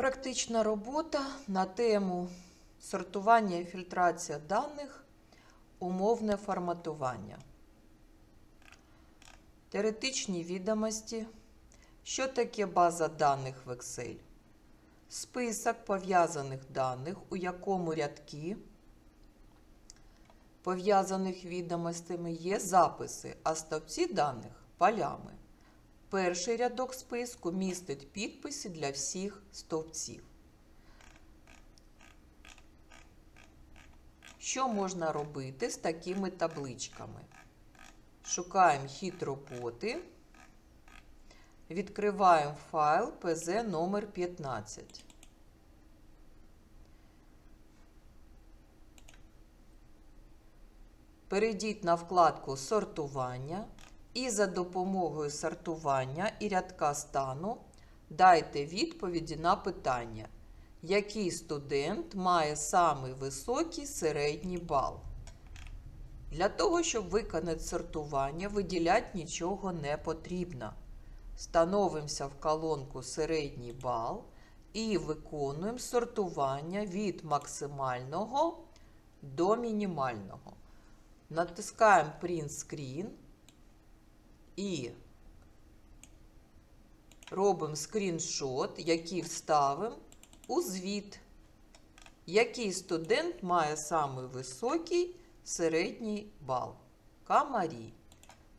Практична робота на тему сортування і фільтрація даних, умовне форматування. Теоретичні відомості. Що таке база даних в Excel? Список пов'язаних даних, у якому рядки пов'язаних відомостями є записи, а стовпці даних полями. Перший рядок списку містить підписи для всіх стовпців. Що можна робити з такими табличками? Шукаємо хід роботи, відкриваємо файл PZ номер 15. Перейдіть на вкладку Сортування і за допомогою сортування і рядка стану дайте відповіді на питання, який студент має самий високий середній бал. Для того, щоб виконати сортування, виділяти нічого не потрібно. Становимося в колонку середній бал і виконуємо сортування від максимального до мінімального. Натискаємо Print Screen і робимо скріншот, який вставимо у звіт. Який студент має самий високий середній бал? Камарі.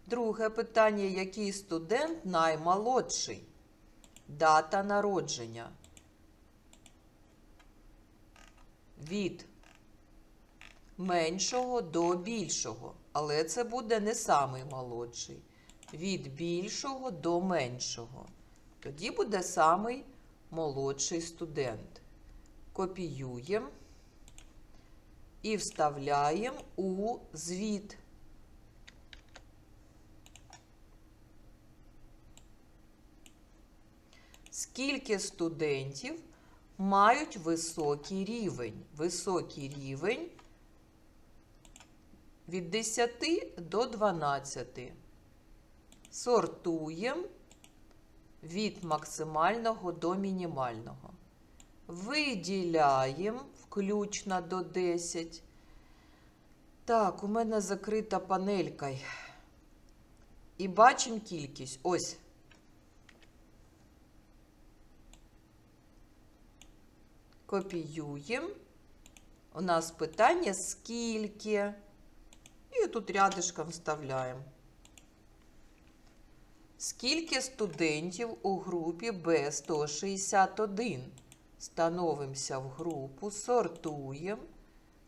Друге питання: який студент наймолодший? Дата народження. Від меншого до більшого. Але це буде не самий молодший. Від більшого до меншого. Тоді буде самий молодший студент. Копіюємо і вставляємо у звіт. Скільки студентів мають високий рівень? Високий рівень від 10 до 12. Сортуємо від максимального до мінімального. Виділяємо включно до 10. Так, у мене закрита панелька. І бачимо кількість. Ось. Копіюємо. У нас питання скільки. І тут рядишком вставляємо. Скільки студентів у групі Б161? Становимося в групу, сортуємо,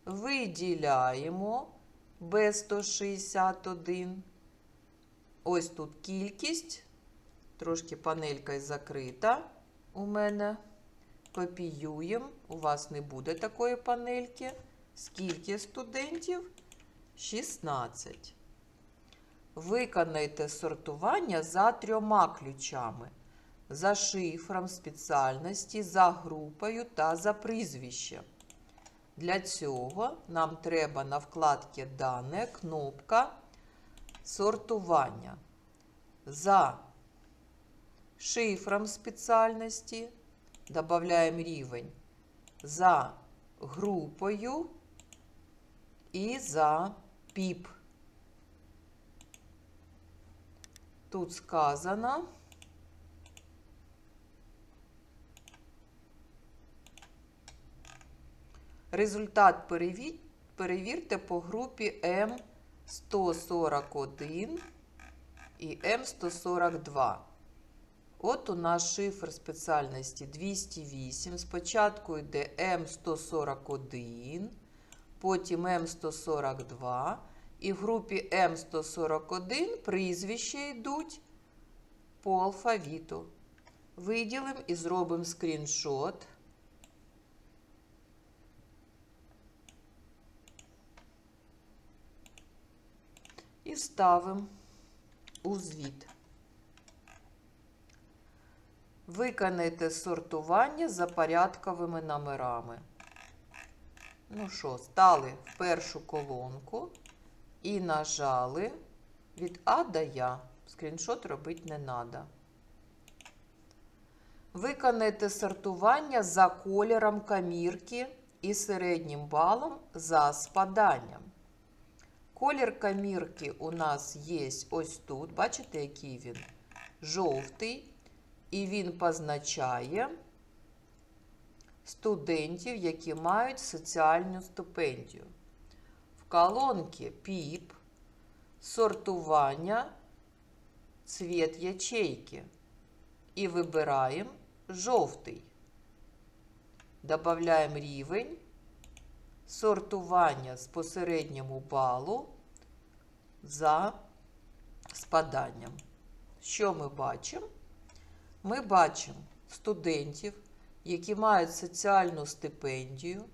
виділяємо Б161. Ось тут кількість. Трошки панелька закрита у мене. Копіюємо. У вас не буде такої панельки. Скільки студентів? 16. Виконайте сортування за трьома ключами: за шифром спеціальності, за групою та за прізвищем. Для цього нам треба на вкладці Дане кнопка сортування. За шифром спеціальності додаємо рівень за групою і за піп. Тут сказано. Результат перевір... перевірте по групі М141 і М142. От у нас шифр спеціальності 208. Спочатку йде М141, потім М142. І в групі М141 прізвища йдуть по алфавіту. Виділимо і зробимо скріншот. І ставимо у звіт. Виконайте сортування за порядковими номерами. Ну що, стали в першу колонку і нажали від А до Я. Скріншот робити не треба. Виконайте сортування за кольором камірки і середнім балом за спаданням. Колір камірки у нас є ось тут. Бачите, який він? Жовтий. І він позначає студентів, які мають соціальну стипендію. В колонці ПІП сортування цвіт ячейки. І вибираємо жовтий. Добавляємо рівень сортування з посередньому балу за спаданням. Що ми бачимо? Ми бачимо студентів, які мають соціальну стипендію,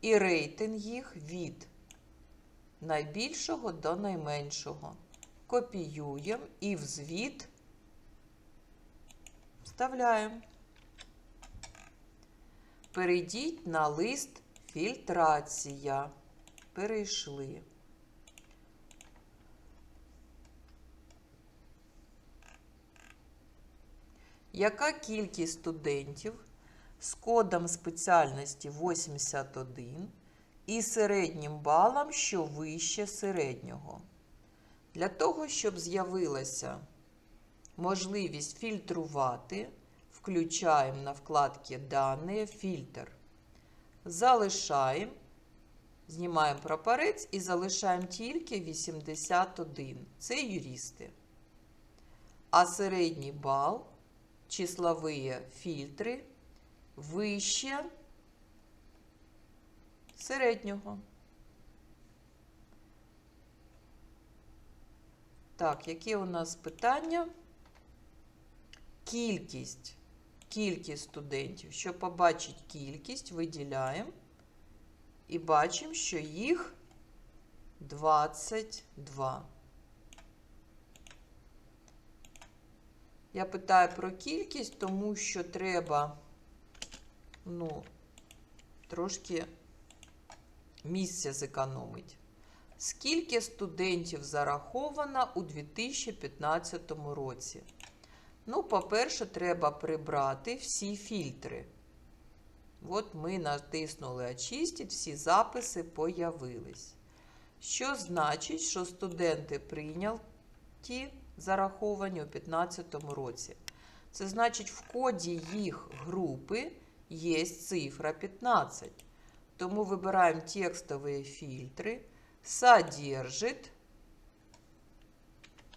і рейтинг їх від найбільшого до найменшого. Копіюємо і в звіт вставляємо. Перейдіть на лист фільтрація. Перейшли. Яка кількість студентів з кодом спеціальності 81 і середнім балом, що вище середнього? Для того, щоб з'явилася можливість фільтрувати, включаємо на вкладці Дані фільтр. Залишаємо, знімаємо прапорець і залишаємо тільки 81. Це юристи. А середній бал, числові фільтри вище середнього. Так, які у нас питання? Кількість. Кількість студентів. Щоб побачити кількість, виділяємо і бачимо, що їх 22. Я питаю про кількість, тому що треба, ну, трошки місця зекономити. Скільки студентів зараховано у 2015 році? Ну, по-перше, треба прибрати всі фільтри. От ми натиснули очистить, всі записи появились. Що значить, що студенти прийняті зараховані у 2015 році? Це значить, в коді їх групи є цифра 15. Тому вибираємо текстові фільтри. Содержит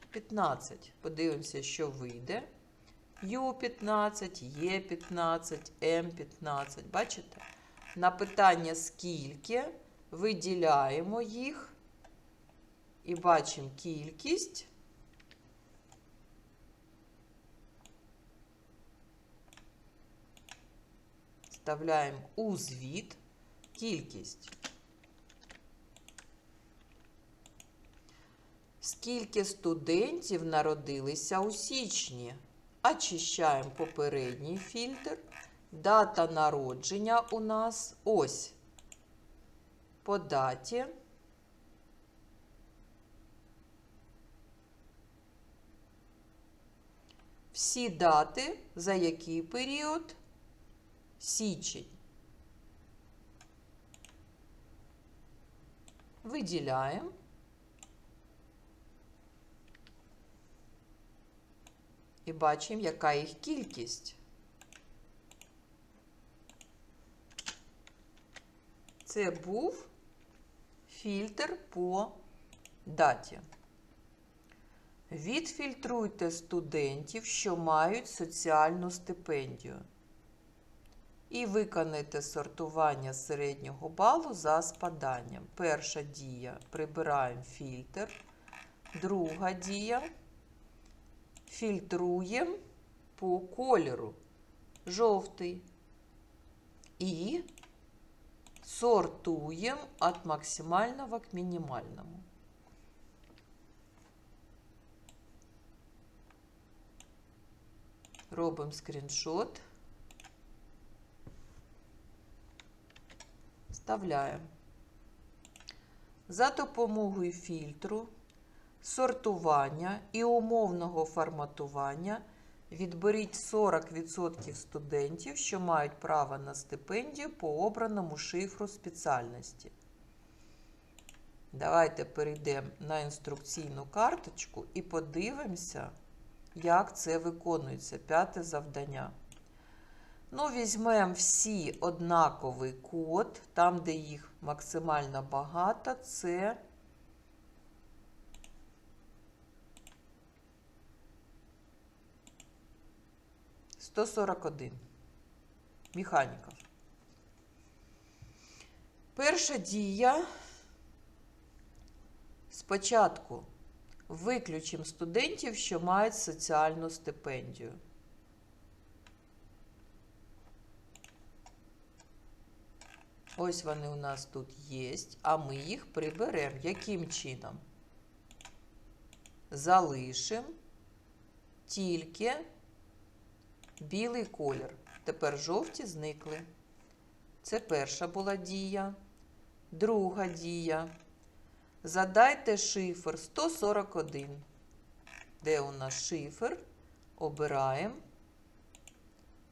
15. Подивимося, що вийде. Ю15, Є15, М15. Бачите? На питання скільки виділяємо їх і бачимо кількість. Вставляємо у звіт кількість. Скільки студентів народилися у січні? Очищаємо попередній фільтр. Дата народження у нас ось. По даті. Всі дати, за який період? Січень. Виділяємо. І бачимо, яка їх кількість. Це був фільтр по даті. Відфільтруйте студентів, що мають соціальну стипендію. І виконайте сортування середнього балу за спаданням. Перша дія прибираємо фільтр. Друга дія фільтруємо по кольору жовтий і сортуємо від максимального к мінімальному. Робимо скріншот, вставляємо. За допомогою фільтру сортування і умовного форматування Відберіть 40% студентів, що мають право на стипендію по обраному шифру спеціальності. Давайте перейдемо на інструкційну карточку і подивимося, як це виконується. П'яте завдання. Ну, візьмемо всі однаковий код, там, де їх максимально багато, це сто сорок один. Механіков. Перша дія. Спочатку виключимо студентів, що мають соціальну стипендію. Ось вони у нас тут є, а ми їх приберемо. Яким чином? Залишимо тільки білий колір. Тепер жовті зникли. Це перша була дія. Друга дія. Задайте шифр 141. Де у нас шифр? Обираємо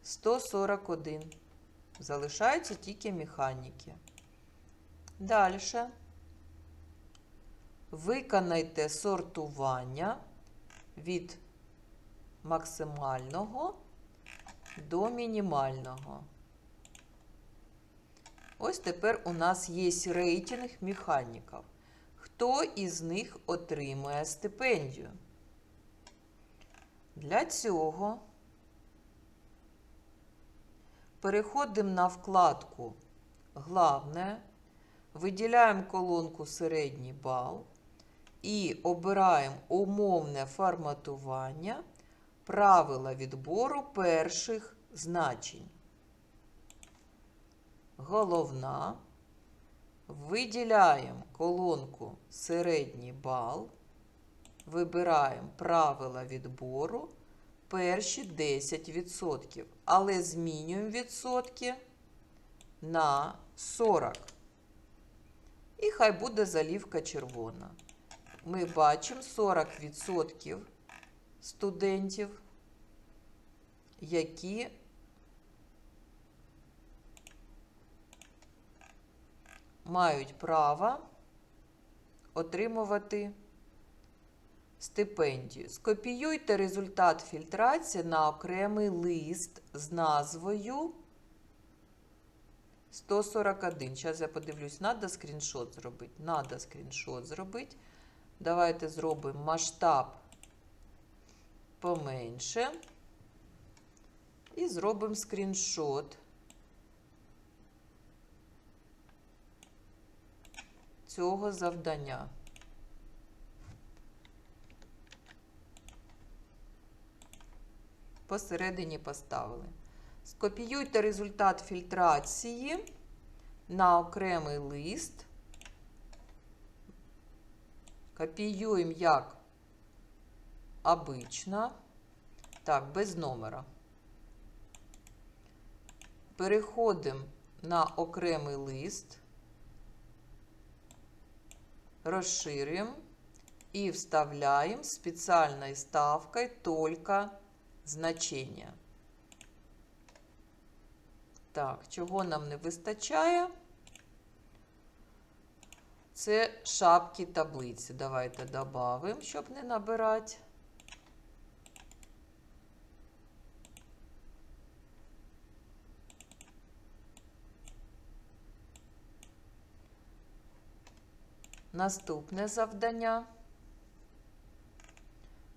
141. Залишаються тільки механіки. Далі. Виконайте сортування від максимального до мінімального. Ось тепер у нас є рейтинг механіків. Хто із них отримує стипендію? Для цього переходимо на вкладку Главне, виділяємо колонку Середній бал і обираємо умовне форматування правила відбору перших значень. Головна. Виділяємо колонку Середній бал, вибираємо правила відбору перші 10%, але змінюємо відсотки на 40. І хай буде залівка червона. Ми бачимо 40% студентів, які мають право отримувати стипендію. Скопіюйте результат фільтрації на окремий лист з назвою 141. Зараз я подивлюсь, треба скріншот зробити. Надо скріншот зробити. Давайте зробимо масштаб поменше. І зробимо скріншот. цього завдання. Посередині поставили. Скопіюйте результат фільтрації на окремий лист. Копіюємо як обично. Так, без номера. Переходимо на окремий лист расширим и вставляем специальной ставкой только значення. Так, чого нам не вистачає? Це шапки таблиці. Давайте додамо, щоб не набирати. Наступне завдання.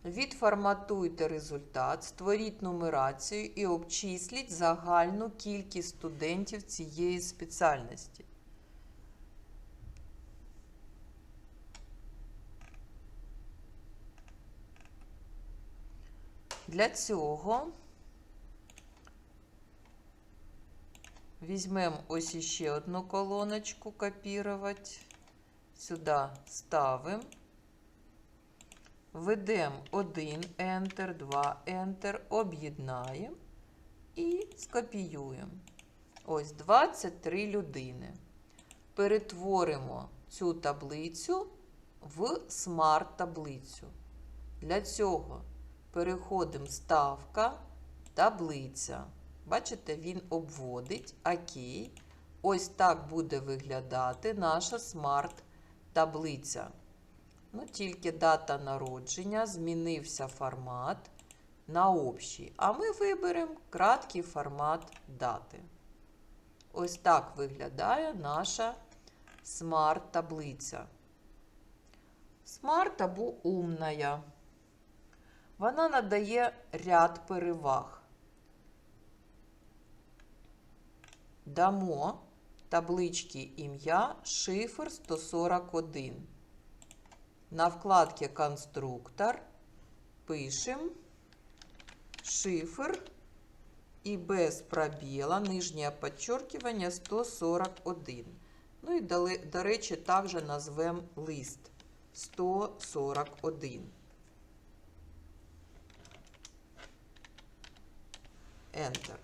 Відформатуйте результат, створіть нумерацію і обчисліть загальну кількість студентів цієї спеціальності. Для цього візьмемо ось іще одну колоночку копірувати. Сюди ставимо, введемо 1 Enter, 2 Enter, об'єднаємо і скопіюємо. Ось 23 людини. Перетворимо цю таблицю в смарт-таблицю. Для цього Переходимо ставка, таблиця. Бачите, він обводить. Окей. Ось так буде виглядати наша смарт-таблиця. Ну, тільки дата народження, змінився формат на общий. А ми виберемо краткий формат дати. Ось так виглядає наша смарт-таблиця. Смарт або умная. Вона надає ряд переваг. Дамо таблички ім'я шифр 141. На вкладці конструктор пишемо шифр і без пробіла нижнє підчеркування 141. Ну і, до речі, також назвемо лист 141. Enter.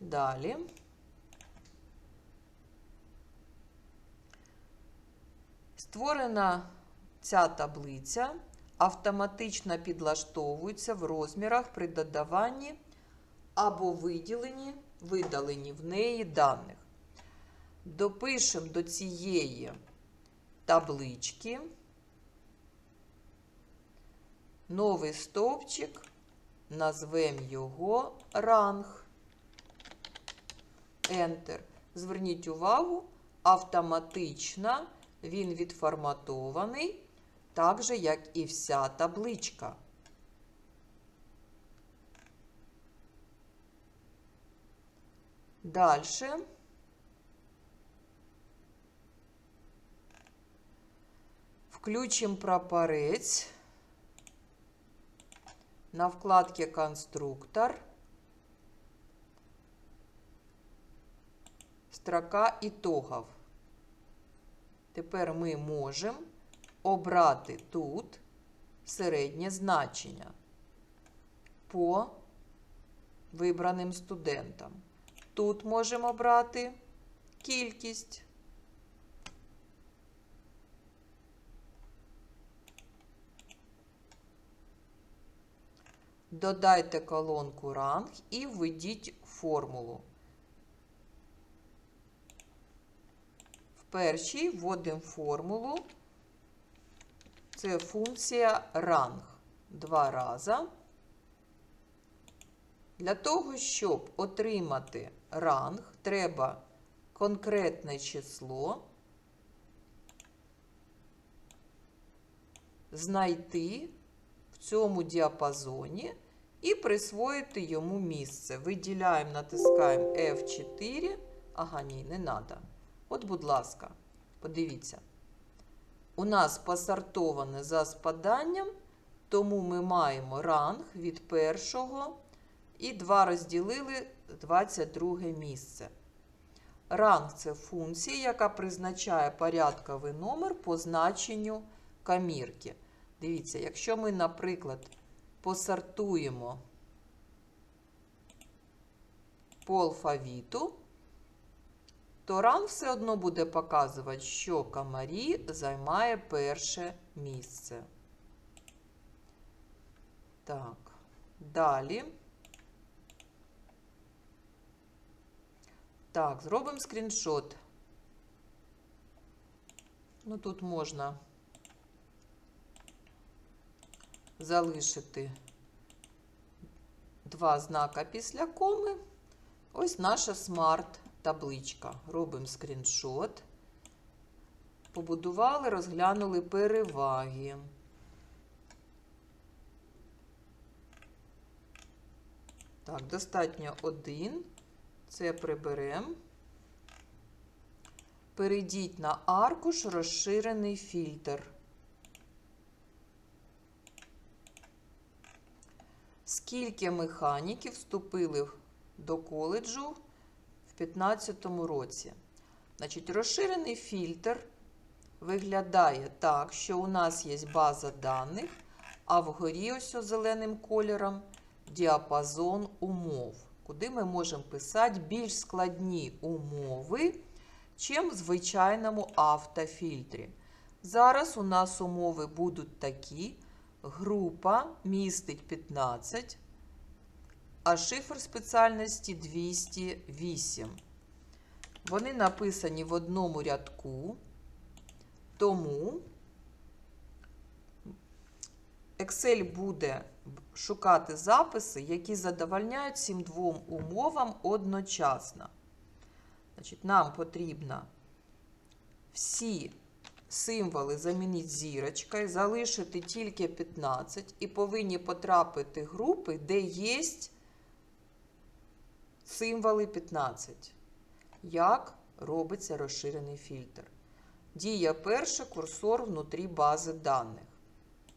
Далі. Створена ця таблиця автоматично підлаштовується в розмірах при додаванні або виділенні, видаленні в неї даних. Допишемо до цієї таблички новий стовпчик, назвемо його ранг. Enter. Зверніть увагу, автоматично він відформатований, так же, як і вся табличка. Дальше. Включимо прапорець на вкладці «Конструктор». Строка ітогів. Тепер ми можемо обрати тут середнє значення по вибраним студентам. Тут можемо обрати кількість. Додайте колонку ранг і введіть формулу. В першій вводимо формулу. Це функція ранг. Два рази. Для того, щоб отримати ранг, треба конкретне число знайти в цьому діапазоні і присвоїти йому місце. Виділяємо, натискаємо F4. Ага, ні, не треба. От, будь ласка, подивіться. У нас посортоване за спаданням, тому ми маємо ранг від першого і 2 розділили 22 місце. Ранг це функція, яка призначає порядковий номер по значенню камірки. Дивіться, якщо ми, наприклад, посортуємо по алфавіту, то ранг все одно буде показувати, що комарі займає перше місце. Так, далі. Так, зробимо скріншот. Ну, тут можна залишити два знака після коми. Ось наша смарт-табличка. Робимо скріншот. Побудували, розглянули переваги. Так, достатньо один. Це приберемо. Перейдіть на аркуш розширений фільтр. Скільки механіків вступили до коледжу 2015 році? Значить, розширений фільтр виглядає так, що у нас є база даних, а вгорі ось зеленим кольором діапазон умов куди ми можемо писати більш складні умови, чим в звичайному автофільтрі. Зараз у нас умови будуть такі, група містить 15, а шифр спеціальності 208. Вони написані в одному рядку, тому Excel буде шукати записи, які задовольняють цим двом умовам одночасно. Значить, нам потрібно всі символи замінити зірочкою, залишити тільки 15 і повинні потрапити групи, де є символи 15. Як робиться розширений фільтр? Дія перша курсор внутрі бази даних.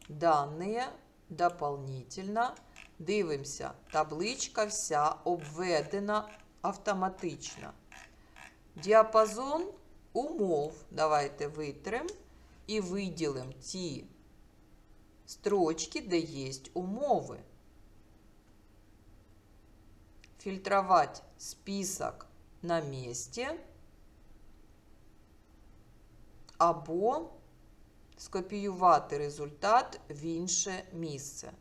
Данные дополнительно. Дивимося, табличка вся обведена автоматично. Діапазон умов. Давайте витримо і виділимо ті строчки, де є умови. Фильтровать список на місці або скопіювати результат в інше місце.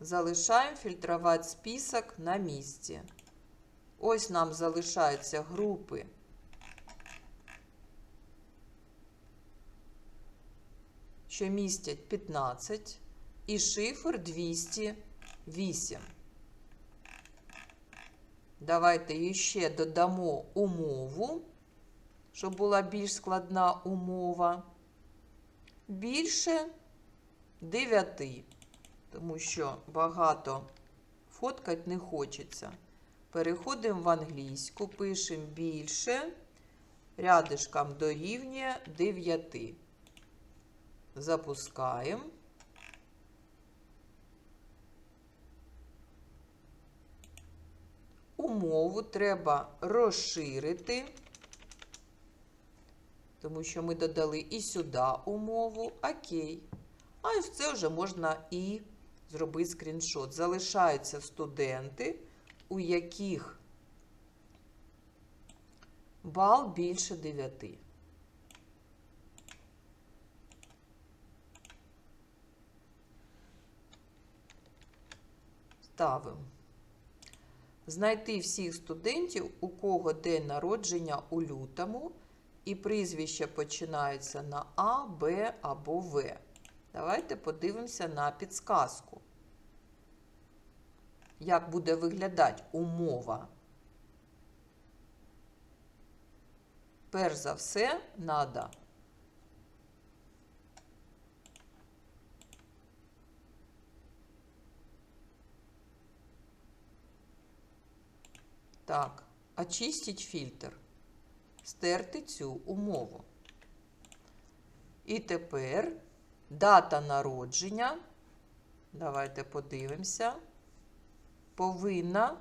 Залишаємо фільтрувати список на місці. Ось нам залишаються групи. Що містять 15 і шифр 208. Давайте ще додамо умову, щоб була більш складна умова. Більше 9, тому що багато фоткати не хочеться. Переходимо в англійську, пишемо більше, рядишком дорівнює 9. Запускаємо. Умову треба розширити, тому що ми додали і сюди умову. Окей. А ось це вже можна і зробити скріншот. Залишаються студенти, у яких бал більше 9. Ставимо. Знайти всіх студентів, у кого день народження у лютому, і прізвища починаються на А, Б або В. Давайте подивимося на підсказку. Як буде виглядати умова? Перш за все, треба Так, очистить фільтр, стерти цю умову. І тепер дата народження, давайте подивимося, повинна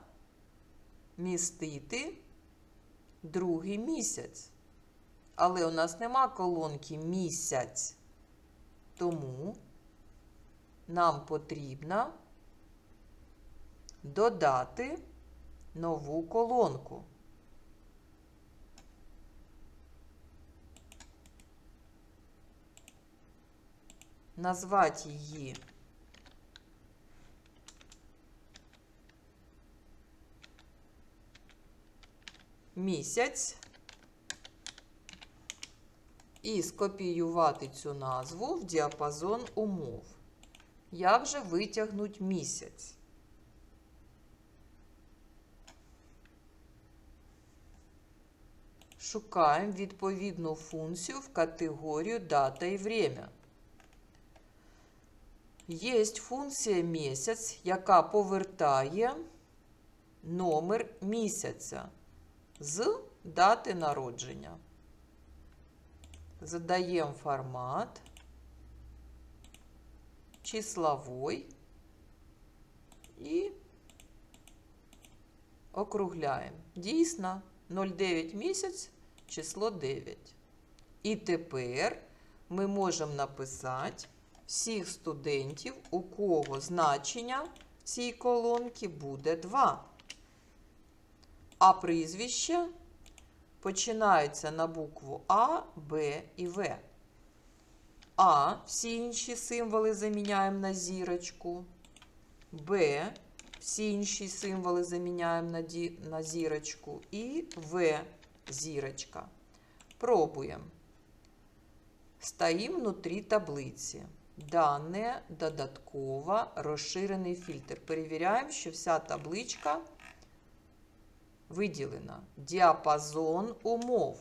містити другий місяць. Але у нас нема колонки місяць, тому нам потрібно додати нову колонку. Назвати її місяць і скопіювати цю назву в діапазон умов. Як же витягнуть місяць? Шукаємо відповідну функцію в категорію дата і время. Є функція місяць, яка повертає номер місяця з дати народження. Задаємо формат числовой і округляємо. Дійсно, 0,9 місяць, число 9. І тепер ми можемо написати всіх студентів, у кого значення цієї колонки буде 2. А прізвище починаються на букву А, Б і В. А всі інші символи заміняємо на зірочку. Б всі інші символи заміняємо на, ді, на зірочку. І В зірочка. Пробуємо. Стоїм внутрі таблиці. Дане додатково розширений фільтр. Перевіряємо, що вся табличка виділена. Діапазон умов.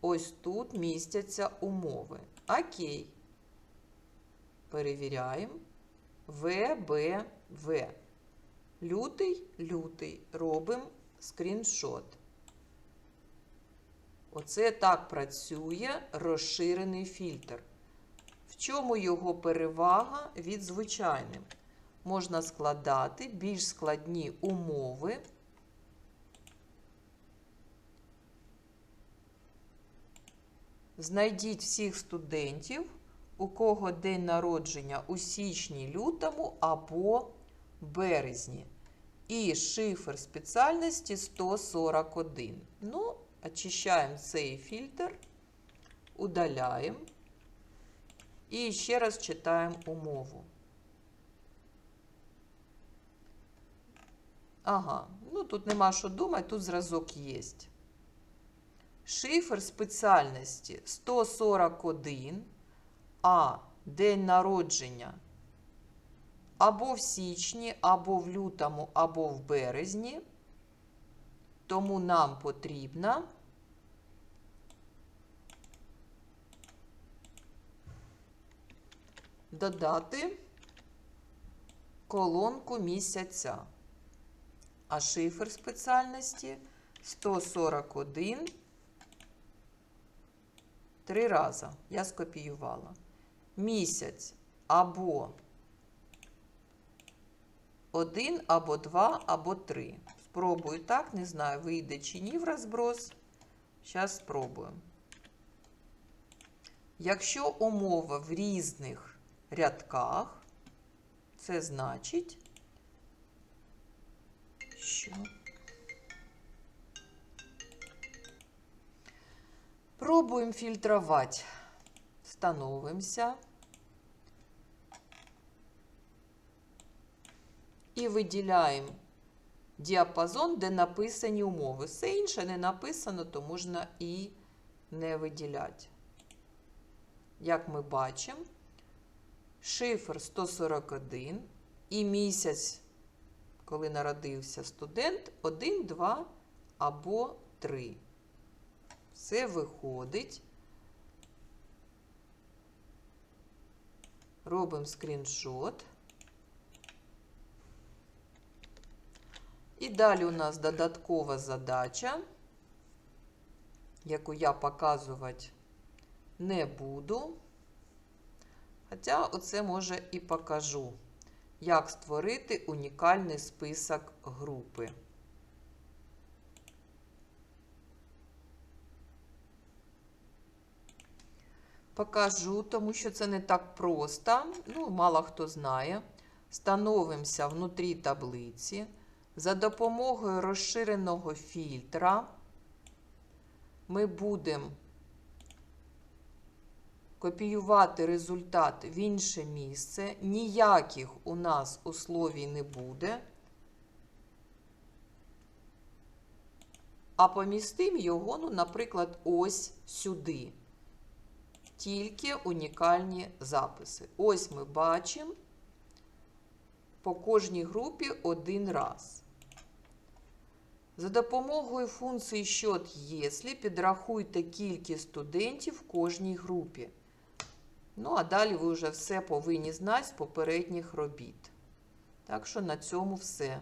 Ось тут містяться умови. Окей. Перевіряємо. В, Б, В. Лютий, лютий. Робимо скріншот. Оце так працює розширений фільтр. В чому його перевага від звичайним? Можна складати більш складні умови. Знайдіть всіх студентів, у кого день народження у січні, лютому або березні. І шифр спеціальності 141. Ну, очищаємо цей фільтр, удаляємо. І ще раз читаємо умову. Ага, ну тут нема що думати, тут зразок є. Шифр спеціальності 141, а день народження або в січні, або в лютому, або в березні. Тому нам потрібно додати колонку місяця. А шифр спеціальності 141 три рази. Я скопіювала. Місяць або 1, або 2, або 3. Спробую так, не знаю, вийде чи ні в розброс. Зараз спробуємо. Якщо умова в різних рядках, це значить, що пробуємо фільтрувати. Становимося. І виділяємо діапазон, де написані умови. Все інше не написано, то можна і не виділяти. Як ми бачимо, шифр 141 і місяць, коли народився студент, 1, 2 або 3. Все виходить. Робимо скріншот. І далі у нас додаткова задача, яку я показувати не буду. Хоча оце може і покажу, як створити унікальний список групи. Покажу, тому що це не так просто. Ну, мало хто знає. Становимося внутрі таблиці. За допомогою розширеного фільтра ми будемо копіювати результат в інше місце. Ніяких у нас условій не буде. А помістимо його, ну, наприклад, ось сюди. Тільки унікальні записи. Ось ми бачимо по кожній групі один раз. За допомогою функції щот «Єслі» підрахуйте кількість студентів в кожній групі. Ну, а далі ви вже все повинні знати з попередніх робіт. Так що на цьому все.